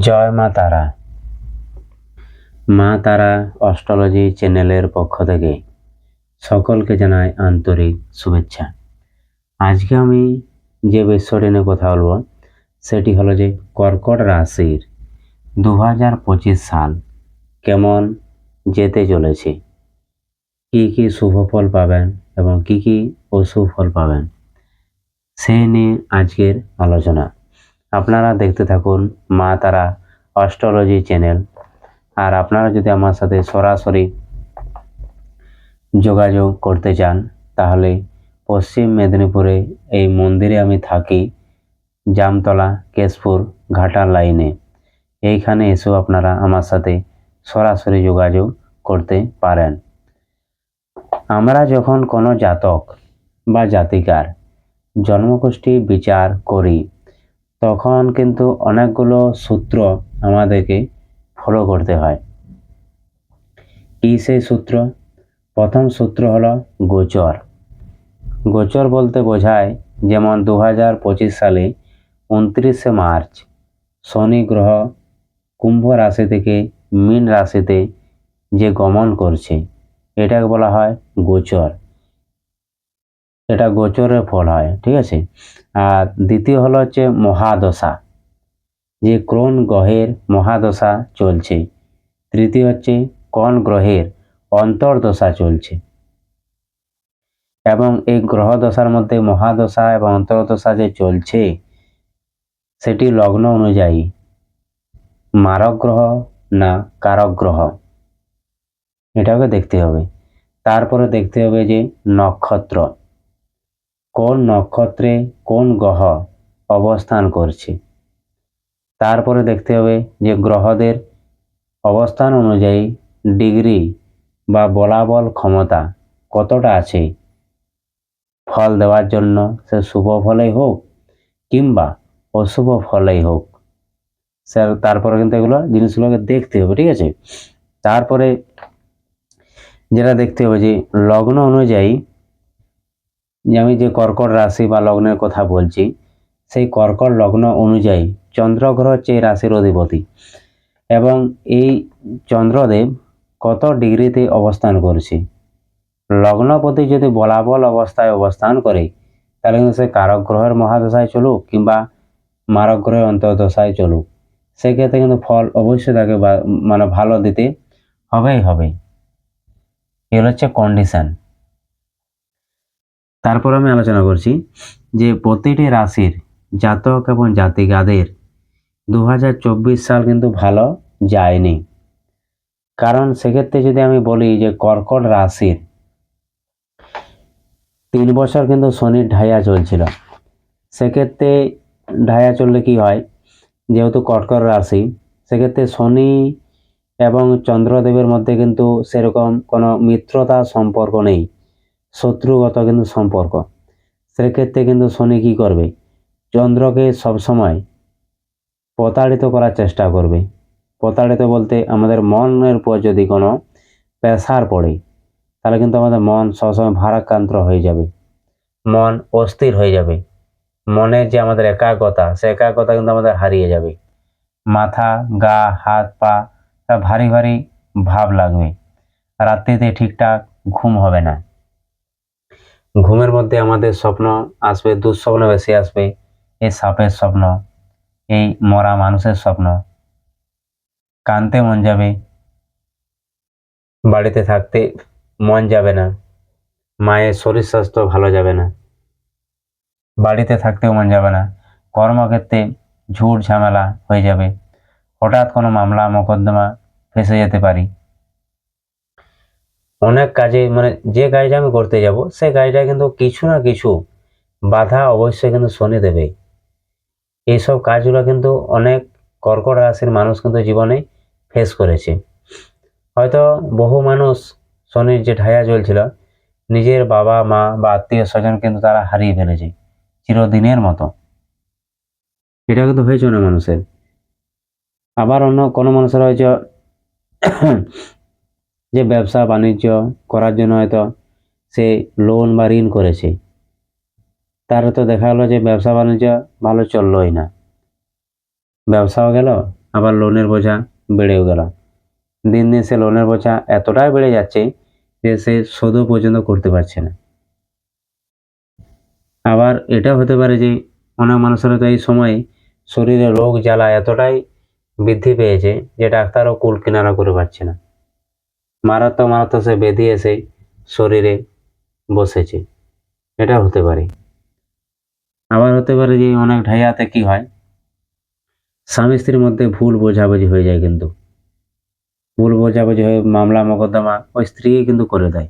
জয় মা তারা। মা তারা অস্ট্রোলজি চ্যানেলের পক্ষ থেকে সকলকে জানাই আন্তরিক শুভেচ্ছা। আজকে আমি যে বিষয়টি নিয়ে কথা বলব, সেটি হলো যে কর্কট রাশির দু হাজার পঁচিশ সাল কেমন যেতে চলেছে? কি কি শুভ ফল পাবেন এবং কি কি অশুভ ফল পাবেন সেই নিয়ে আজকের আলোচনা। আপনারা দেখতে থাকুন মা তারা অস্ট্রোলজি চ্যানেল। আর আপনারা যদি আমার সাথে সরাসরি যোগাযোগ করতে চান, তাহলে পশ্চিম মেদিনীপুরে এই মন্দিরে আমি থাকি, জামতলা, কেশপুর ঘাটা লাইনে। এইখানে এসেও আপনারা আমার সাথে সরাসরি যোগাযোগ করতে পারেন। আমরা যখন কোনো জাতক বা জাতিকার জন্মগোষ্ঠী বিচার করি তখন কিন্তু অনেকগুলো সূত্র আমাদেরকে ফলো করতে হয়। কী সেই সূত্র? প্রথম সূত্র হলো গোচর। গোচর বলতে বোঝায় যেমন দু হাজার পঁচিশ সালে উনত্রিশে মার্চ, শনি গ্রহ কুম্ভ রাশি থেকে মীন রাশিতে যে গমন করছে, এটাকে বলা হয় গোচর। এটা গোচরের ফল হয়, ঠিক আছে? আর দ্বিতীয় হলো হচ্ছে মহাদশা, যে কোন গ্রহের মহাদশা চলছে। তৃতীয় হচ্ছে কোন গ্রহের অন্তর্দশা চলছে। এবং এই গ্রহ দশার মধ্যে মহাদশা এবং অন্তর্দশা যে চলছে, সেটি লগ্ন অনুযায়ী মারক গ্রহ না কারক গ্রহ, এটাকে দেখতে হবে। তারপরে দেখতে হবে যে নক্ষত্র। কোন নক্ষত্রে কোন গ্রহ অবস্থান করছে? তারপরে দেখতে হবে যে গ্রহদের অবস্থান অনুযায়ী ডিগ্রি বা বলাবল ক্ষমতা কতটা আছে। ফল দেওয়ার জন্য সে শুভ ফলেই হোক কিংবা অশুভ ফলেই হোক। স্যার, তারপরে কিন্তু এগুলো জিনিসগুলোকে দেখতে হবে, ঠিক আছে? তারপরে যেটা দেখতে হবে যে লগ্ন অনুযায়ী যে আমি যে কর্কট রাশি বা লগ্নের কথা বলছি, সেই কর্কট লগ্ন অনুযায়ী চন্দ্রগ্রহ হচ্ছে রাশির অধিপতি। এবং এই চন্দ্রদেব কত ডিগ্রিতে অবস্থান করছে? লগ্নপতি যদি বলাবল অবস্থায় অবস্থান করে, তাহলে কিন্তু সে কারক গ্রহের মহাদশায় চলুক কিংবা মারক গ্রহের অন্তর্দশায় চলুক। সেক্ষেত্রে কিন্তু ফল অবশ্যই তাকে মানে ভালো দিতে হবেই হবে। এগুলো হচ্ছে কন্ডিশন তারপর আমি আলোচনা করছি যে প্রতিটি রাশির জাতক এবং জাতিকাদের দু সাল কিন্তু ভালো যায়নি। কারণ সেক্ষেত্রে যদি আমি বলি যে কর্কট রাশির তিন বছর কিন্তু শনির ঢাইয়া চলছিল। সেক্ষেত্রে ঢাইয়া চললে কি হয়? যেহেতু কর্কট রাশি, সেক্ষেত্রে শনি এবং চন্দ্রদেবের মধ্যে কিন্তু সেরকম কোনো মিত্রতা সম্পর্ক নেই। শত্রুগত কিন্তু সম্পর্ক। সেক্ষেত্রে কিন্তু শনি কী করবে? চন্দ্রকে সবসময় প্রতারিত করার চেষ্টা করবে। প্রতারিত বলতে আমাদের মনের উপর যদি কোনো প্রেসার পড়ে, তাহলে কিন্তু আমাদের মন সবসময় ভারাক্রান্ত হয়ে যাবে। মন অস্থির হয়ে যাবে। মনের যে আমাদের একাগ্রতা, সে একাগ্রতা কিন্তু আমাদের হারিয়ে যাবে। মাথা, গা, হাত, পা ভারী ভারী ভাব লাগবে। রাত্রিতে ঠিকঠাক ঘুম হবে না। ঘুমের মধ্যে আমাদের স্বপ্ন আসবে, দুঃস্বপ্ন বেশি আসবে, এই সাপের স্বপ্ন, এই মরা মানুষের স্বপ্ন। কানতে মন যাবে, বাড়িতে থাকতে মন যাবে না, মায়ের শরীর স্বাস্থ্য ভালো যাবে না, বাড়িতে থাকতেও মন যাবে না, কর্মক্ষেত্রে ঝুট ঝামেলা হয়ে যাবে। হঠাৎ কোনো মামলা, মোকদ্দমা ফেসে যেতে পারি। অনেক কাজে মানে যে কাজটা আমি করতে যাব সেই কাজটা কিন্তু কিছু না কিছু বাধা অবশ্যই কিন্তু শনি দেবে। এইসব কাজগুলো কিন্তু অনেক কর্কট রাশির মানুষ কিন্তু জীবনে ফেস করেছে। হয়তো বহু মানুষ শনির যে ঢাইয়া চলছিল নিজের বাবা, মা বা আত্মীয় স্বজন কিন্তু তারা হারিয়ে ফেলেছে, চিরদিনের মতো। এটা কিন্তু হয়েছে না মানুষের। আবার অন্য কোনো মানুষের হয়েছে যে ব্যবসা বাণিজ্য করার জন্য হয়তো সে লোন বা ঋণ করেছে। তার তো দেখা গেলো যে ব্যবসা বাণিজ্য ভালো চললোই না। ব্যবসাও গেল, আবার লোনের বোঝা বেড়েও গেল। দিন দিন সে লোনের বোঝা এতটাই বেড়ে যাচ্ছে যে সে শোধও পর্যন্ত করতে পারছে না। আবার এটা হতে পারে যে অনেক মানুষের তো এই সময় শরীরে রোগ জ্বালা এতটাই বৃদ্ধি পেয়েছে যে ডাক্তারও কুল কিনারা করে পারছে না। মারাত্মক মারাত্মক সে বেঁধে এসে শরীরে বসেছে। এটা হতে পারে। আবার হতে পারে যে অনেক ঢাইয়াতে কি হয়? স্বামী স্ত্রীর মধ্যে ভুল বোঝাবুঝি হয়ে যায় কিন্তু। ভুল বোঝাবুঝি হয়ে মামলা, মোকদ্দমা ওই স্ত্রী কিন্তু করে দেয়।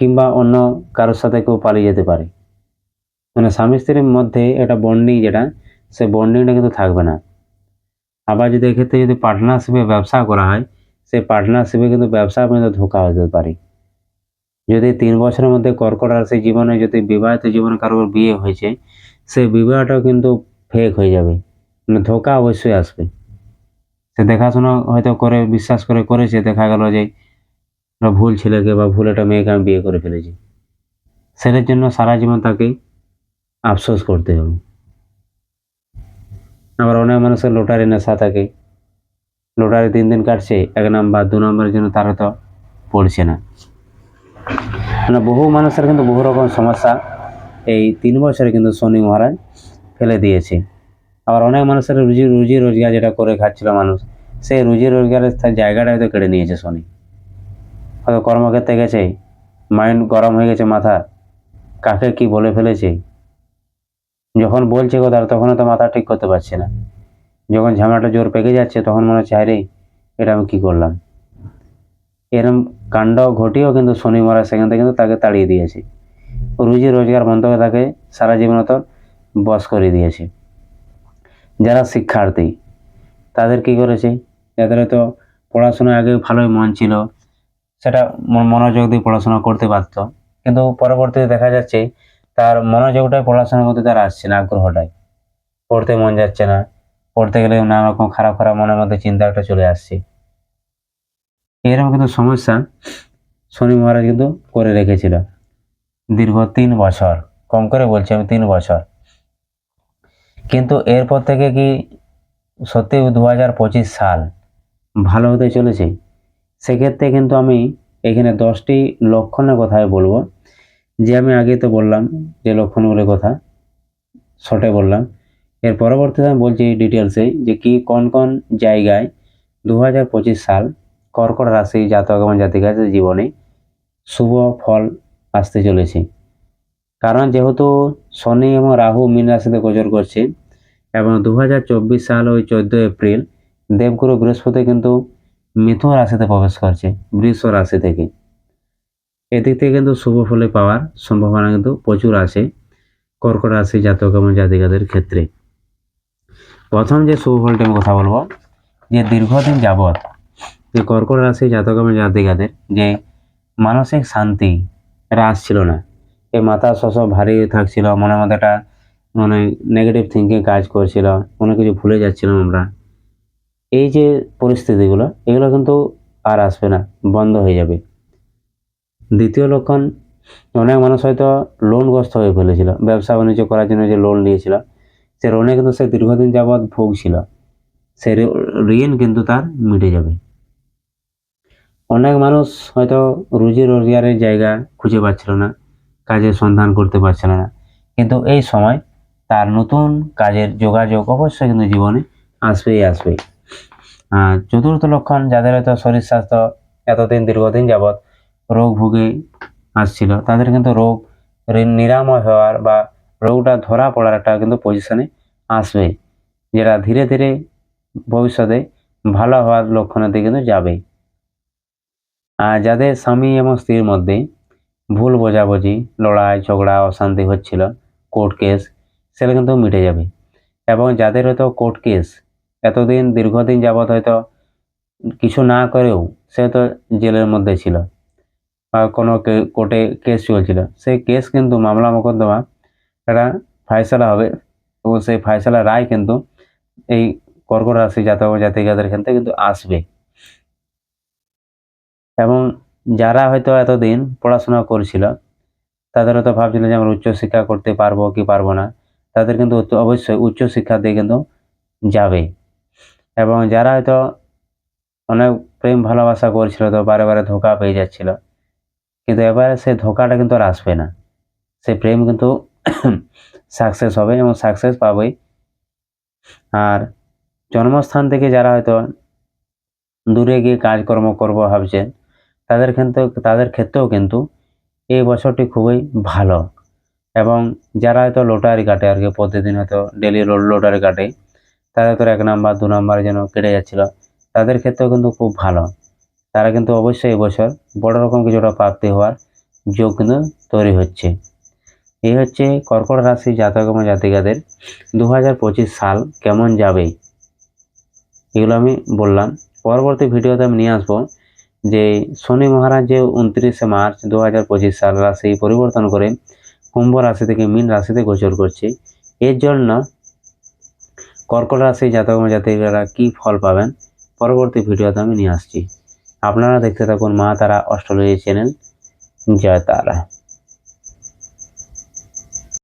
কিংবা অন্য কারোর সাথে কেউ পালিয়ে যেতে পারে। মানে স্বামী স্ত্রীর মধ্যে একটা বন্ডিং যেটা, সে বন্ডিংটা কিন্তু থাকবে না। আবার যদি এক্ষেত্রে যদি পার্টনারশিপে ব্যবসা করা হয় সেই পার্টনারশিপে কিন্তু ব্যবসা পর্যন্ত ধোকা হতে পারে। যদি তিন বছরের মধ্যে কর্কট রাশি জীবনে যদি বিবাহিত জীবনে কারোর বিয়ে হয়েছে, সেই বিবাহটাও কিন্তু ফেক হয়ে যাবে। মানে ধোকা অবশ্যই আসবে। সে দেখাশোনা হয়তো করে, বিশ্বাস করে করেছে, দেখা গেল যে ভুল ছেলেকে বা ভুল একটা মেয়েকে আমি বিয়ে করে ফেলেছি। সেটার জন্য সারা জীবন তাকে আফসোস করতে হবে। আবার অনেক মানুষের লোটারি নেশা থাকে। লোটারি তিন দিন কাটছে, এক নাম্বার, দু নম্বরের জন্য তারা তো পড়ছে না। মানে বহু মানুষের কিন্তু বহু রকম সমস্যা। এই তিন বছরে কিন্তু শনি মহারাজ ফেলে দিয়েছে। আবার অনেক মানুষের রুজি রুজি রোজগার যেটা করে খাচ্ছিল মানুষ, সেই রুজি রোজগারের জায়গাটা হয়তো কেড়ে নিয়েছে শনি। হয়তো কর্মক্ষেত্রে গেছে মাইন্ড গরম হয়ে গেছে মাথা, কাকে কি বলে ফেলেছে? যখন বলছে কথা তখন তো মাথা ঠিক করতে পারছে না। যখন ঝামেলাটা জোর পেকে যাচ্ছে, তখন মনে হচ্ছে, আরে, এটা আমি কী করলাম? এরম কাণ্ড ঘটিয়েও কিন্তু শনি মহারাজ সেখান থেকে কিন্তু তাকে তাড়িয়ে দিয়েছে। রুজি রোজগার বন্ধ করে তাকে সারা জীবনত বশ করে দিয়েছে। যারা শিক্ষার্থী, তাদের কি করেছে? যাদের হয়তো পড়াশোনায় আগে ভালোই মন ছিল, সেটা মনোযোগ দিয়ে পড়াশোনা করতে পারতো। কিন্তু পরবর্তীতে দেখা যাচ্ছে, তার মনোযোগটাই পড়াশোনার মধ্যে তার আসছে না, আগ্রহটাই। পড়তে মন যাচ্ছে না। পড়তে গেলে নানা রকম খারাপ খারাপ মনের মধ্যে চিন্তা একটা চলে আসছে। এরকম কিন্তু সমস্যা শনি মহারাজ কিন্তু করে রেখেছিল। দীর্ঘ তিন বছর, কম করে বলছি আমি তিন বছর। কিন্তু এরপর থেকে কি সত্যি দু হাজার পঁচিশ সাল ভালো হতে চলেছে? সেক্ষেত্রে কিন্তু আমি এখানে দশটি লক্ষণের কথাই বলব। যে আমি আগে তো বললাম যে লক্ষণগুলোর কথা, শর্টে বললাম। এর পরবর্তীতে আমি বলছি ডিটেলসে যে কি, কোন কোন জায়গায় দু হাজার পঁচিশ সাল কর্কট রাশি জাতক এবং জাতিকাদের জীবনে শুভ ফল আসতে চলেছে। কারণ যেহেতু শনি এবং রাহু মীন রাশিতে গোচর করছে এবং দু হাজার চব্বিশ সাল ওই চোদ্দ এপ্রিল দেবগুরু বৃহস্পতি কিন্তু মিথুন রাশিতে প্রবেশ করছে, বৃষ রাশি থেকে। এদিক থেকে কিন্তু শুভ ফলে পাওয়ার সম্ভাবনা কিন্তু প্রচুর আছে কর্কট রাশি জাতক এবং জাতিকাদের ক্ষেত্রে। প্রথম যে শুভ ফলটি আমি কথা বলব, যে দীর্ঘদিন যাবৎ যে কর্কট রাশি জাতক এবং জাতিকাদের যে মানসিক শান্তি এটা আসছিল না এই মাথা শস ভারী থাকছিল, মনের মধ্যে একটা মানে নেগেটিভ থিঙ্কিং কাজ করছিল, কোনো কিছু ভুলে যাচ্ছিলাম আমরা, এই যে পরিস্থিতিগুলো, এগুলো কিন্তু আর আসবে না, বন্ধ হয়ে যাবে। দ্বিতীয় লক্ষণ, অনেক মানুষ হয়তো লোনগ্রস্ত হয়ে ফেলেছিল, ব্যবসা বাণিজ্য করার জন্য যে লোন নিয়েছিল সে লোনে কিন্তু সে দীর্ঘদিন যাবৎ ভুগছিল। সে ঋণ কিন্তু তার মিটে যাবে। অনেক মানুষ হয়তো রুজি রোজগারের জায়গা খুঁজে পাচ্ছিল না, কাজের সন্ধান করতে পারছিল না। কিন্তু এই সময় তার নতুন কাজের যোগাযোগ অবশ্যই কিন্তু জীবনে আসবেই আসবে আর চতুর্থ লক্ষণ, যাদের হয়তো শরীর স্বাস্থ্য এতদিন দীর্ঘদিন যাবৎ রোগ ভুগে আসছিল, তাদের কিন্তু রোগ রি- নিরাময় হওয়ার বা রোগটা ধরা পড়ার একটা কিন্তু পজিশনে আসবে, যেটা ধীরে ধীরে ভবিষ্যতে ভালো হওয়ার লক্ষণের দিকে কিন্তু যাবে। আর যাদের স্বামী এবং স্ত্রীর মধ্যে ভুল বোঝাবুঝি, লড়াই, ঝগড়া, অশান্তি হচ্ছিল কোর্ট কেস সেটা কিন্তু মিটে যাবে। এবং যাদের হয়তো কোর্ট কেস এতদিন, দীর্ঘদিন যাবৎ হয়তো কিছু না করেও সে তো জেলের মধ্যে ছিল, বা কোনো কোর্টে কেস চলছিল। সেই কেস কিন্তু মামলা মোকদ্দমা একটা ফায়সালা হবে। এবং সেই ফায়সালা রায় কিন্তু এই কর্কট রাশি জাতক জাতিকাদের ক্ষেত্রে কিন্তু আসবে। এবং যারা হয়তো এতদিন পড়াশোনা করছিল তাদের হয়তো ভাবছিল যে আমরা উচ্চশিক্ষা করতে পারব কি পারব না, তাদের কিন্তু অবশ্যই উচ্চশিক্ষা দিয়ে কিন্তু যাবে। এবং যারা হয়তো অনেক প্রেম ভালোবাসা করছিল তো বারে বারে ধোকা পেয়ে যাচ্ছিল, কিন্তু এবারে সেই ধোকাটা কিন্তু আর আসবে না। সেই প্রেম কিন্তু সাকসেস হবে এবং সাকসেস পাবেই। আর জন্মস্থান থেকে যারা হয়তো দূরে গিয়ে কাজকর্ম করব ভাবছেন, তাদের কিন্তু, তাদের ক্ষেত্রেও কিন্তু এই বছরটি খুবই ভালো। এবং যারা হয়তো লোটারি কাটে আর কি, প্রতিদিন হয়তো ডেলি লোটারি কাটে, তাদের তো এক নাম্বার, দু নাম্বার যেন কেটে যাচ্ছিল, তাদের ক্ষেত্রেও কিন্তু খুব ভালো। তারা কিন্তু অবশ্যই এবছর বড় রকম কিছুটা প্রাপ্তি হওয়ার যোগ কিন্তু তৈরি হচ্ছে। এই হচ্ছে কর্কট রাশি জাতক এবং জাতিকাদের দু হাজার পঁচিশ সাল কেমন যাবে? এগুলো আমি বললাম। পরবর্তী ভিডিওতে আমি নিয়ে আসব যে শনি মহারাজ যে উনত্রিশে মার্চ দু পঁচিশ সাল রাশি পরিবর্তন করে কুম্ভ রাশি থেকে মীন রাশিতে গোচর করছে। এর জন্য কর্কট রাশি জাতক এবং জাতিকারা কী ফল পাবেন? পরবর্তী ভিডিওতে আমি নিয়ে আসছি। আপনারা দেখতে থাকুন মা তারা অস্ট্রেলিয়া চ্যানেল। জয় তারা।